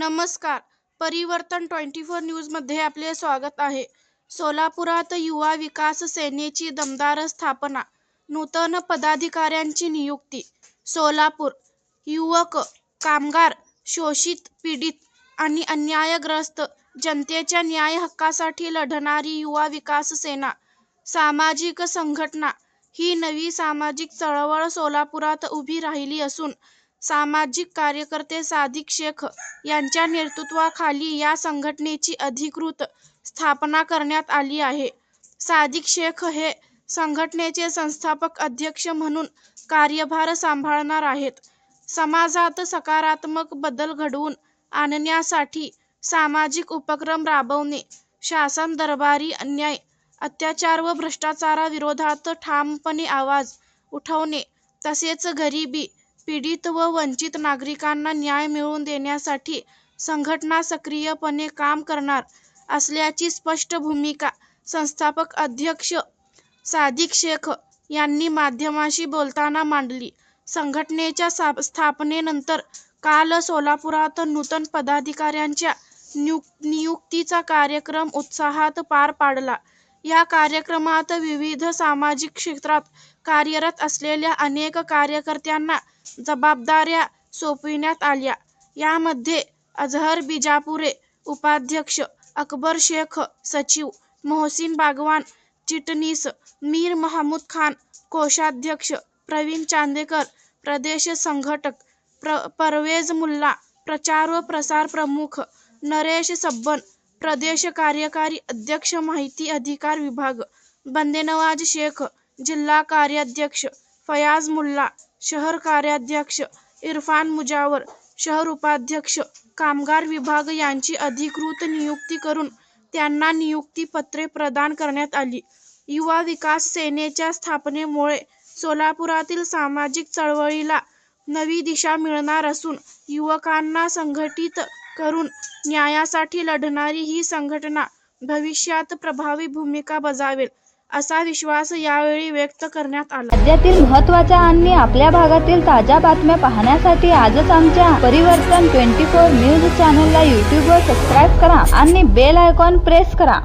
नमस्कार. परिवर्तन twenty four न्यूजमध्ये आपले स्वागत आहे. सोलापुरात युवा विकास सेनेची दमदार स्थापना नूतन पदाधिकाऱ्यांची नियुक्ती सोलापूर. युवक कामगार शोषित पीडित आणि अन्यायग्रस्त जनतेच्या न्याय हक्कासाठी लढणारी युवा विकास सेना सामाजिक संघटना ही नवी सामाजिक चळवळ सोलापुरात उभी राहिली असून सामाजिक कार्यकर्ते सादिक शेख यांच्या नेतृत्वाखाली या संघटनेची अधिकृत स्थापना करण्यात आली आहे. सादिक शेख हे संघटनेचे संस्थापक अध्यक्ष म्हणून कार्यभार सांभाळणार आहेत. समाजात सकारात्मक बदल घडवून आणण्यासाठी सामाजिक उपक्रम राबवणे शासन दरबारी अन्याय अत्याचार व भ्रष्टाचाराविरोधात ठामपणे आवाज उठवणे तसेच गरिबी पीडित व वंचित नागरिकांना न्याय मिळवून देण्यासाठी संघटना सक्रियपणे काम करणार असल्याची स्पष्ट भूमिका संस्थापक अध्यक्ष सादिक शेख यांनी माध्यमाशी बोलताना मांडली. संघटनेच्या सा स्थापनेनंतर काल सोलापुरात नूतन पदाधिकाऱ्यांच्या नियु नियुक्तीचा कार्यक्रम उत्साहात पार पाडला. या कार्यक्रमात विविध सामाजिक क्षेत्रात कार्यरत असलेल्या अनेक कार्यकर्त्यांना जबाबदाऱ्या सोपविण्यात आल्या. यामध्ये अझहर बिजापुरे उपाध्यक्ष अकबर शेख सचिव मोहसिन बागवान चिटणीस मीर महमूद खान कोषाध्यक्ष प्रवीण चांदेकर प्रदेश संघटक प्र परवेज मुल्ला प्रचार व प्रसार प्रमुख नरेश सब्बन प्रदेश कार्यकारी अध्यक्ष माहिती अधिकार विभाग बंदेनवाज शेख जिल्हा कार्याध्यक्ष फयाज मुल्ला शहर कार्याध्यक्ष इरफान मुजावर शहर उपाध्यक्ष कामगार विभाग यांची अधिकृत नियुक्ती करून त्यांना नियुक्ती पत्रे प्रदान करण्यात आली. युवा विकास सेनेच्या स्थापनेमुळे सोलापुरातील सामाजिक चळवळीला नवी दिशा मिळणार असून युवकांना संघटित करून न्यायासाठी लढणारी ही संघटना भविष्यात प्रभावी भूमिका बजावेल असा विश्वास यावेळी व्यक्त करण्यात आला. राज्यातील महत्त्वाच्या आणि आपल्या भागातील ताज्या बातम्या पाहण्यासाठी आजच आमच्या परिवर्तन ट्वेंटी फोर न्यूज चॅनलला यूट्यूबवर सबस्क्राईब करा आणि बेल आयकॉन प्रेस करा.